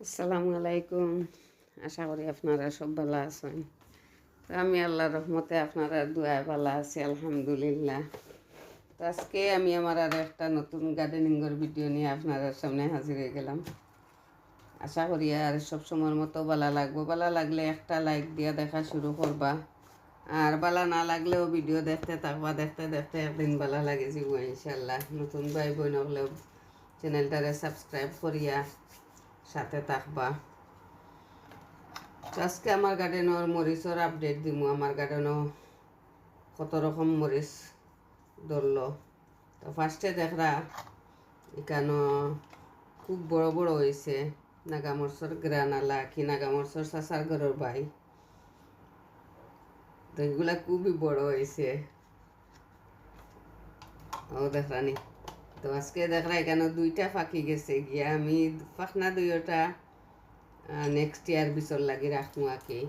আসসালামু আলাইকুম। আশা করি আপনারা সব ভালো আছেন। তো আমি আল্লাহ রহমতে আপনারা দুয়ায় ভালো আছি, আলহামদুলিল্লাহ। তো আজকে আমি আমার আর একটা নতুন গার্ডেনিংয়ের ভিডিও নিয়ে আপনাদের সামনে হাজির হয়ে গেলাম। আশা করি আর সব সময়ের মতো ভালো লাগবো। ভালো লাগলে একটা লাইক দিয়ে দেখা শুরু করবা। আর ভালো না লাগলেও ভিডিও দেখতে থাকবা। দেখতে দেখতে একদিন ভালো লাগে যাব ইনশাল্লাহ নতুন ভাই বোন হলেও চ্যানেলটারে সাবস্ক্রাইব করিয়া সাথে থাকবা। আজকে আমার গার্ডেনের মরিচর আপডেট দিব আমার গার্ডেনও কত রকম মরিচ ধরলো তো ফার্স্টে দেখরা এখানো খুব বড় বড় হয়েছে নাগামরসর গ্রানালা কি নাগামরসর চাচার ঘরের বাই। তো এগুলা খুবই বড় হয়েছে ও দেখরানি তো আজকে দেখরা এখানে দুইটা ফাঁকি গেছে, গিয়া আমি ফাঁকনা দুইটা নেক্সট ইয়ার বিচর লাগি রাখমু আকি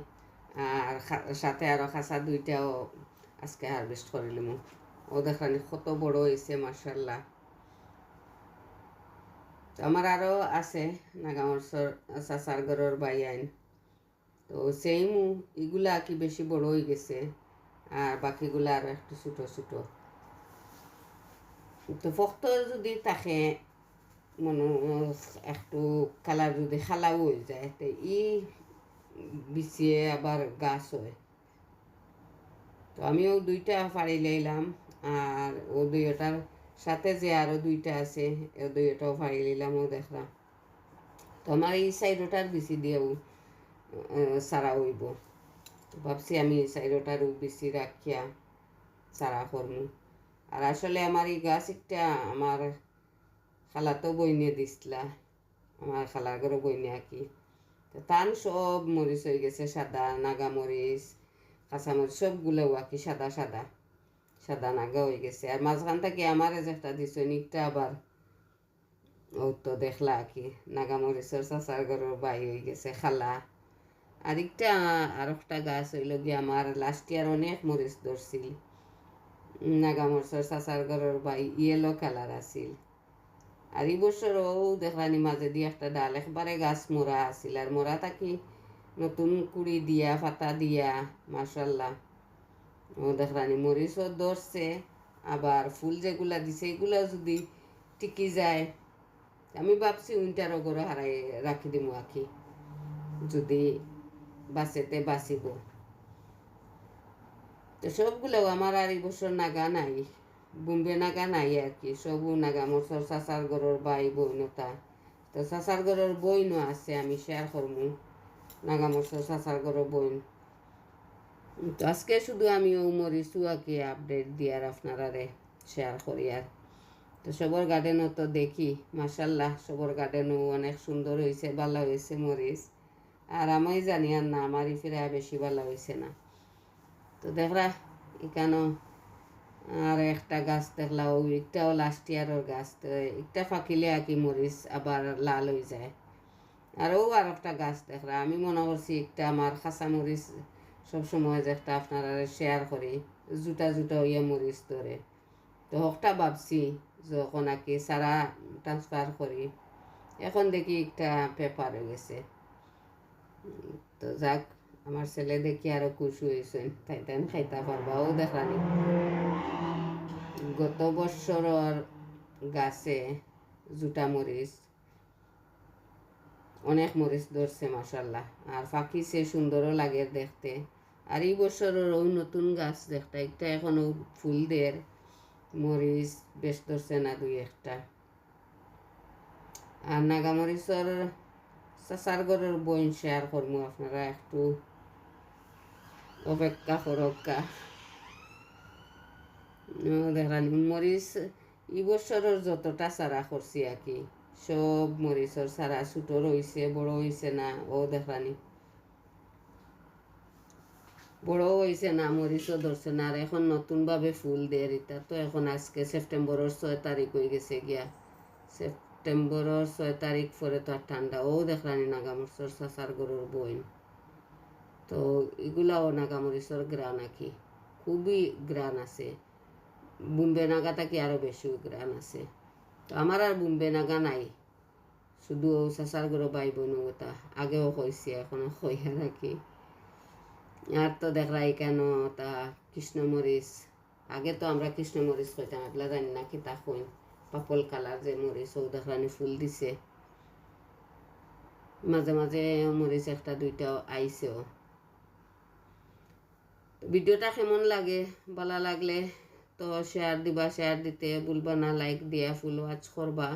আর সাথে আরও খাঁচা দুইটাও আজকে হারভেস্ট করিলাম ও দেখানি কত বড় হয়েছে মার্শাল্লাহ তো আমার আরও আছে নাগামরসর চাচার ঘরের বাই আইন। তো সেম এগুলা কি বেশি বড় হয়ে গেছে, আর বাকিগুলা আরও একটু ছোটো ছোটো। তো ফক্ত যদি তাকে মনে একটু কালার যদি খালাও হয়ে যায়, তো ই বিছিয়ে আবার গাছ হয়। তো আমিও দুইটা ফাড়ি লাইলাম, আর ও দুইটার সাথে যে আরও দুইটা আছে ও দুইটাও ফাড়ি লাইলাম ও দেখলাম। তো আমার এই সাইডটার বেশি দিয়েও সারা হইব। ভাবছি আমি এই সাইডটারও বেশি রাখিয়া সারা করমু। আর আসলে আমার এই গাছ একটা আমার খালাতো বইনে দিছিলা আমার খালার ঘরে বইনে আঁকি। তো তান সব মরিচ হয়ে গেছে, সাদা নাগা মরিচ কাঁচামরিচ সবগুলো আঁকি, সাদা সাদা সাদা নাগা হয়ে গেছে। আর মাঝখান থেকে আমার একটা দিছে নিকটা আবার ও তো দেখলা আঁকি। নাগা মরিচের চাচার ঘরের বাই হয়ে গেছে, খালা। আর একটা আর একটা গাছ হইল গিয়ে আমার লাস্ট ইয়ার অনেক মরিচ ধরছিল। নাগামরসর চাচার ঘরের বাই ইয়েলো কালার আছিল আর এই বছরও দেখলানি মাঝে দিয়ে একটা ডাল একবারে গাছ মরা আছিল আর মরা থাকি নতুন কুড়ি দিয়া পাতা দিয়া মার্শাল্লাহ ও দেখলানি মরিচও ধরছে আবার ফুল যেগুলা দিছে এগুলা যদি টিকি যায় আমি ভাবছি উইন্টারও করে হারাই রাখি দিমু আখি যদি বাঁচেতে বাঁচিব তো সবগুলো আমার আর এই বছর নাগা নাই, বোম্বে নাগা নাই আর কি সবও নাগা মরসর চাচার ঘরের বাই বইনতা তো চাচার ঘরের বইনও আছে, আমি শেয়ার করমু। নাগা মরসর চাচার ঘরের বইন তো আজকে শুধু আমি ও মরিচু আর কি আপডেট দিয়ার আপনারারে শেয়ার করি আর। তো সবর গার্ডেনও তো দেখি মাসাল্লাহ সবর গার্ডেনও অনেক সুন্দর হয়েছে ভালো হয়েছে মরিচ। আর আমি জানি আর না, আমারই ফিরে বেশি ভালো হয়েছে না। তো দেখরা এখানেও আর একটা গাছ দেখলা, ও একটাও লাস্ট ইয়ারের গাছ, তো একটা ফাঁকিলে আর কি মরিচ আবার লাল হয়ে যায়। আর ও আর একটা গাছ দেখরা, আমি মনে করছি একটা আমার খাসা মরিচ সবসময় যে একটা আপনারা শেয়ার করি জুটা জুটা ইয়ে মরিচ ধরে। তো হকটা ভাবছি যখন আর কি সারা ট্রান্সফার করি। এখন দেখি একটা পেপার হয়ে গেছে। তো যাক আমার ছেলে দেখি আরও খুশি হয়েছেন তাই তাই খাইতে পারবা, ও দেখানি গত বছরের গাছে জুটা মরিচ, অনেক মরিচ ধরছে মাসাল্লাহ আর ফাঁকিছে সুন্দরও লাগে দেখতে। আর এই বছরের ওই নতুন গাছ দেখতে, একটা এখনও ফুল দের মরিচ বেশ ধরছে না দুই একটা। আর নাগামরিচর চাচার ঘরের বইন শেয়ার করব আপনারা একটু অপেক্ষা করক্কা দেখানি মরিচ এই বছরের যতটা চারা করছি আর কি সব মরিচর চারা ছোটো রয়েছে বড় হয়েছে না ও দেখানি বড় হয়েছে না মরিচও ধরছে না আর এখন নতুনভাবে ফুল দেয় এটা তো এখন আজকে সেপ্টেম্বরের ছয় তারিখ হয়ে গেছে গিয়া। সেপ্টেম্বরের ছয় তারিখ পরে তো আর ঠান্ডা ও দেখলানি নাগামরিচর চাচার গরুর বইন। তো এগুলাও নাগামরিচর গ্রান আঁকি খুবই গ্রান আছে। বোম্বে নাগা থাকি আরও বেশি গ্রান আছে? তো আমার আর বোম্বে নাগা নাই। শুধু ও চাচার গরো ভাই বোন আগেও কইছি এখনও কইয়া রাখি আর তো দেখলাই কেন তা কৃষ্ণমরিচ আগে তো আমরা কৃষ্ণমরিচ কইতাম এগুলা জানি না কি তা কই পাপল কালার যে মরিচ ও দেখলানি ফুল দিছে। মাঝে মাঝে মরিচ একটা দুইটাও আইছেও ভিডিওটা কেমন লাগে? ভালো লাগলে তো শেয়ার দিবা শেয়ার দিতে ভুলবা না লাইক দিয়া ফুল ওয়াচ করবা।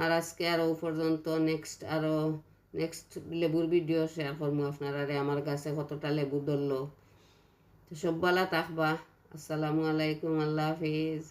আর আজকে আরও পর্যন্ত নেক্সট আরও নেক্সট লেবুর ভিডিও শেয়ার করব আপনারা আমার কাছে কতটা লেবু ধরলো। সব ভালো থাকবা। আসসালামু আলাইকুম, আল্লাহ হাফিজ।